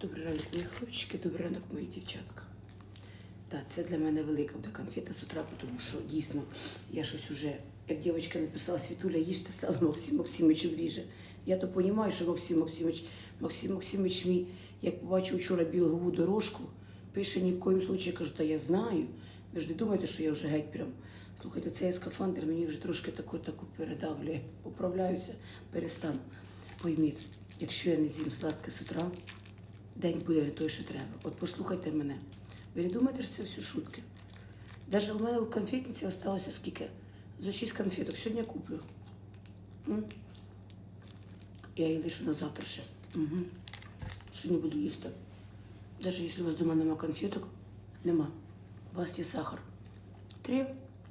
Добрий ранок, мої хлопчики, добрий ранок, мої дівчатка. Так, це для мене велика буде конфета з утра, тому що дійсно я щось уже, як дівчинка написала Світуля, їжте сало Максим Максимович вріже. Я то розумію, що Максим Максимович, Максим Максимович мій, як побачив вчора білгову дорожку, пише ні в коїм случаї, кажу, та я знаю. Ви ж не думаєте, що я вже геть прям. Слухайте, цей скафандр мені вже трошки таку таку передавлює. Поправляюся, перестану. Пойміть, якщо я не з'їм сладке з утра, день буде той, що треба. От послухайте мене. Ви не думаєте, що це все шутки? Навіть у мене в конфетниці залишилося скільки? За 6 конфеток. Сьогодні куплю. М? Я її лишу на завтра ще. Угу. Сьогодні буду їсти. Навіть якщо у вас вдома нема конфеток, нема. У вас є сахар. Три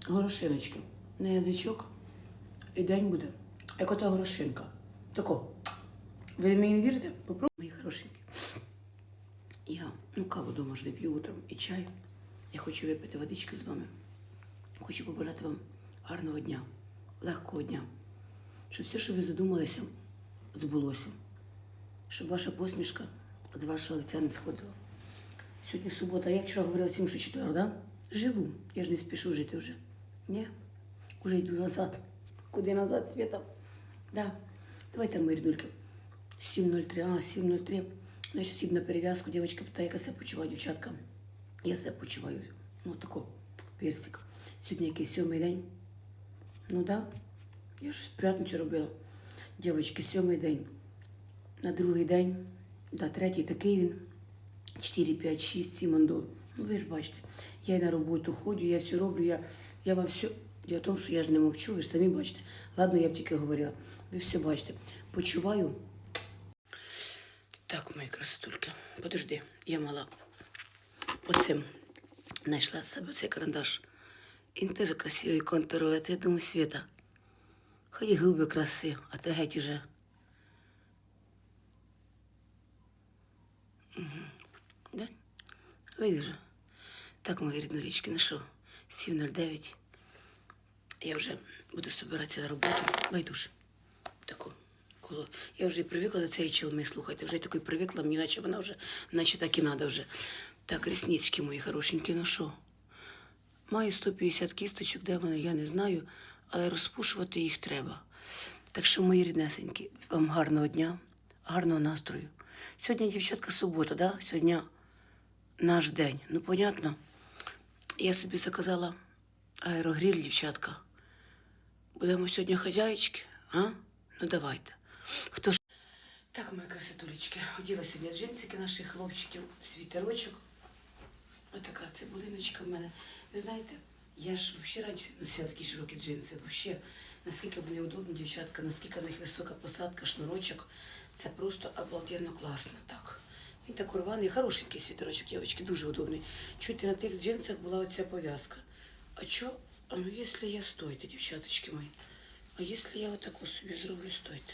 горошиночки на язичок і день буде. Як ота горошинка. Тако. Ви мені не вірите? Попробуйте, мої хорошенькі. Я ну, каву дома ж не утром і чай. Я хочу випити водички з вами. Хочу побажати вам гарного дня, легкого дня. Щоб все, що ви задумалися, збулося. Щоб ваша посмішка з вашого лиця не сходила. Сьогодні субота, я вчора говорила всім, що четвер, да? Живу. Я ж не спішу жити вже. Ні. Уже йду назад. Куди назад, Світа? Да. Давайте, мої рідульки. 7.03, а, 7.03. Значить, сів на перев'язку, дівчинка питає, як я себе почуваю, дівчатка. Я себе почуваю. Ну, тако, персик. Сьогодні якийсь сьомий день. Ну да. Я ж п'ятницю робила. Дівчатки, сьомий день. На другий день, да, третій такий він. 4, 5, 6, 7 андо. Ну, ви ж бачите, я і на роботу ходжу, я все роблю, я, я вам все. Діло в тому, що я ж не мовчу, ви ж самі бачите. Ладно, я б тільки говорила. Ви все бачите. Почуваю. Так, мої красотульки, подожди, я мала оцим знайшла себе цей карандаш. Інтер красивий контурує, я думаю, Світа. Хай губи краси, а то геть уже. Да? Видиш? Так, мої ріднорічки, ну що, 7.09. Я вже буду збиратися на роботу. Байдуш. Таку. Коло. Я вже привикла до цієї чолми, слухайте. Вже такої привикла, мені наче вона вже, наче так і треба вже. Так, ріснички мої хорошенькі, ну що? Маю 150 кісточок, де вони, я не знаю, але розпушувати їх треба. Так що, мої ріднесенькі, вам гарного дня, гарного настрою. Сьогодні, дівчатка, субота, да? Сьогодні наш день. Ну, понятно. Я собі заказала аерогріль, дівчатка. Будемо сьогодні хазяїчки, а? Ну давайте. Хто ж? Так, мої красотулечки, оділа сьогодні джинсики наших хлопчиків, світерочок. Отака цибулиночка в мене. Ви знаєте, я ж взагалі раніше носила такі широкі джинси. Взагалі, наскільки вони удобні, дівчатка, наскільки в них висока посадка, шнурочок. Це просто обалденно класно. Так. Він так рваний, хорошенький світерочок, дівчатки, дуже удобний. Чуєте, на тих джинсах була оця пов'язка. А що? А ну якщо я стойте, дівчаточки мої. А якщо я отаку собі зроблю, стойте.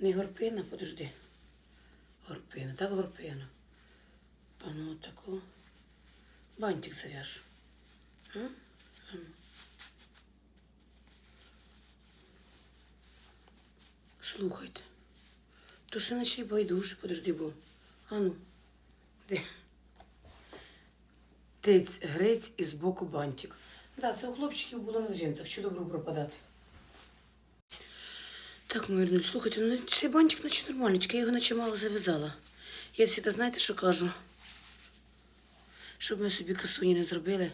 Не горпина, подожди. Горпина, так горпина. А ну таку. Бантик зав'яжу. А? А ну. Слухайте. То ще наче й байдуже, подожди, бо. А ну. Де? Тиць, грець і збоку бантик. Да, це у хлопчиків було на джинсах, що добро пропадати. Так, рідні, слухайте, ну цей бантик наче нормальний, я його наче мало зав'язала. Я завжди, знаєте, що кажу? Щоб ми собі красуні не зробили,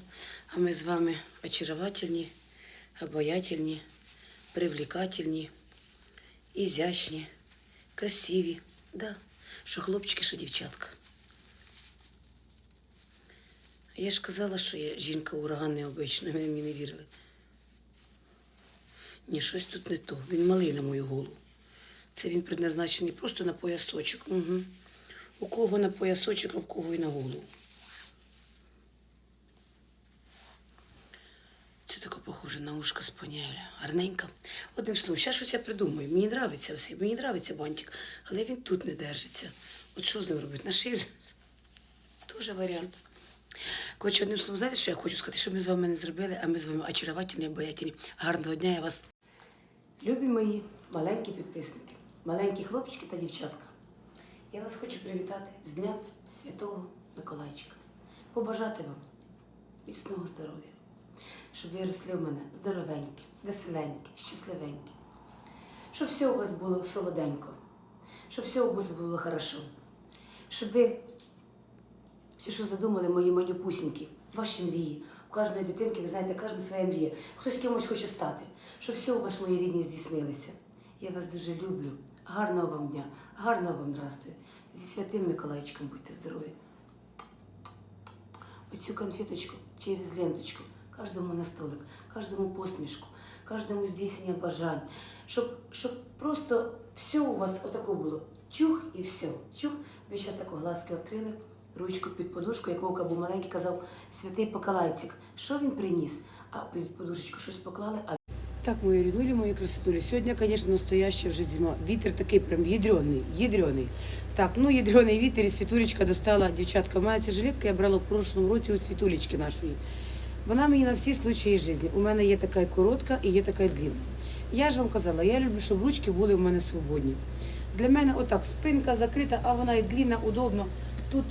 а ми з вами очаровательні, обаятельні, привлекательні, ізящні, красиві. Да. Що хлопчики, що дівчатка. Я ж казала, що я жінка ураган необична, ви мені не вірили. Ні, щось тут не то. Він малий на мою голову. Це він предназначений просто на поясочок. Угу. У кого на поясочок, а в кого і на голову. Це таке похоже на ушко спаніеля. Гарненька. Одним словом, ще щось я придумаю. Мені нравиться все, мені нравиться бантик, але він тут не держиться. От що з ним робити? На шию? Теж варіант. Коротше, одним словом, знаєте, що я хочу сказати, що ми з вами не зробили, а ми з вами очаровательні, обаятельні. Гарного дня я вас. Любі мої маленькі підписники, маленькі хлопчики та дівчатка. Я вас хочу привітати з Днем Святого Миколайчика. Побажати вам міцного здоров'я, щоб ви росли в мене здоровенькі, веселенькі, щасливенькі, щоб все у вас було солоденько, щоб все у вас було хорошо, щоб ви всі, що задумали, мої манюпусінькі, ваші мрії. Кожної дитинки, ви знаєте, кожна своя мрія. Хтось кимось хоче стати, щоб все у вас, мої рідні, здійснилися. Я вас дуже люблю. Гарного вам дня, гарного вам настрою. Зі святим Миколаїчком будьте здорові. Оцю конфеточку через ленточку, кожному на столик, кожному посмішку, кожному здійснення бажань, щоб, щоб просто все у вас отако було. Чух і все. Чух. Ви зараз тако глазки відкрили, ручку під подушку, як Вовка був маленький, казав святий Покалайцик. Що він приніс? А під подушечку щось поклали, а так, мої ріднулі, мої красотулі. Сьогодні, звісно, настояща вже зима. Вітер такий прям ядрений, ядрений. Так, ну ядрений вітер і Світулечка достала, дівчатка, моя ця жилетка я брала в прошлому році у Світулечки нашої. Вона мені на всі случаї життя. У мене є така коротка і є така длинна. Я ж вам казала, я люблю, щоб ручки були у мене свободні. Для мене отак спинка закрита, а вона і длинна, удобно. Тут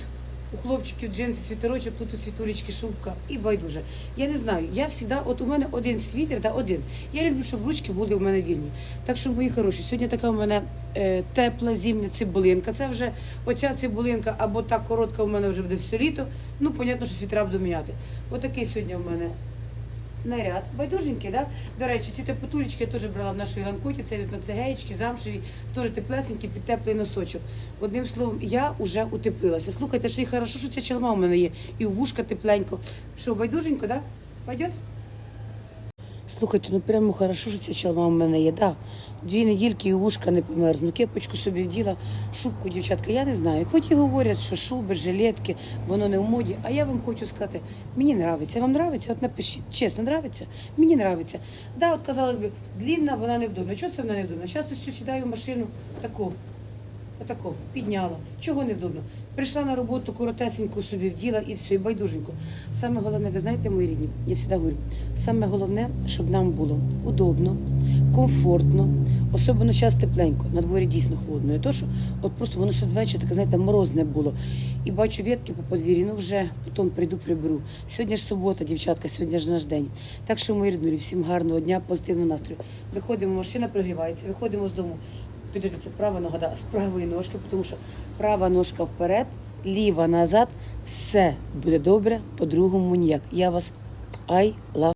у хлопчиків джинси, світерочок, тут у світулечки шубка і байдуже. Я не знаю, я завжди, от у мене один світер, да, один. Я люблю, щоб ручки були у мене вільні. Так що, мої хороші, сьогодні така у мене е, тепла зімня цибулинка. Це вже оця цибулинка або та коротка у мене вже буде все літо. Ну, понятно, що світера буду міняти. Отакий сьогодні у мене наряд. Байдуженький, да? До речі, ці тепотулечки я теж брала в нашій ланкоті, це йдуть на цегеєчки, замшеві, теж теплесенькі, під теплий носочок. Одним словом, я вже утеплилася. Слухайте, ще й хорошо, що ця чалма у мене є. І вушка тепленько. Що, байдуженько, да? Пойдет? Слухайте, ну прямо хорошо, що ця чалма у мене є, да. Дві недільки і вушка не померзну. Кепочку собі вділа, шубку, дівчатка, я не знаю. Хоч і говорять, що шуби, жилетки, воно не в моді. А я вам хочу сказати, мені нравиться. Вам нравиться? От напишіть, чесно, нравиться? Мені нравиться. Да, от казалось би, длінна, вона невдобна. Чого це вона невдобна? Часто сідаю в машину таку. Отако, підняла. Чого невдобно? Прийшла на роботу, коротесеньку собі вділа і все, і байдуженько. Саме головне, ви знаєте, мої рідні, я завжди говорю, саме головне, щоб нам було удобно, комфортно, особливо час тепленько, на дворі дійсно холодно. Не то, що от просто воно ще з таке, знаєте, морозне було. І бачу ветки по подвір'ї, ну вже потім прийду, приберу. Сьогодні ж субота, дівчатка, сьогодні ж наш день. Так що, мої ріднулі, всім гарного дня, позитивного настрою. Виходимо, машина прогрівається, виходимо з дому. Підожди, це права нога з правої ножки, тому що права ножка вперед, ліва назад, все буде добре, по-другому ніяк. Я вас I love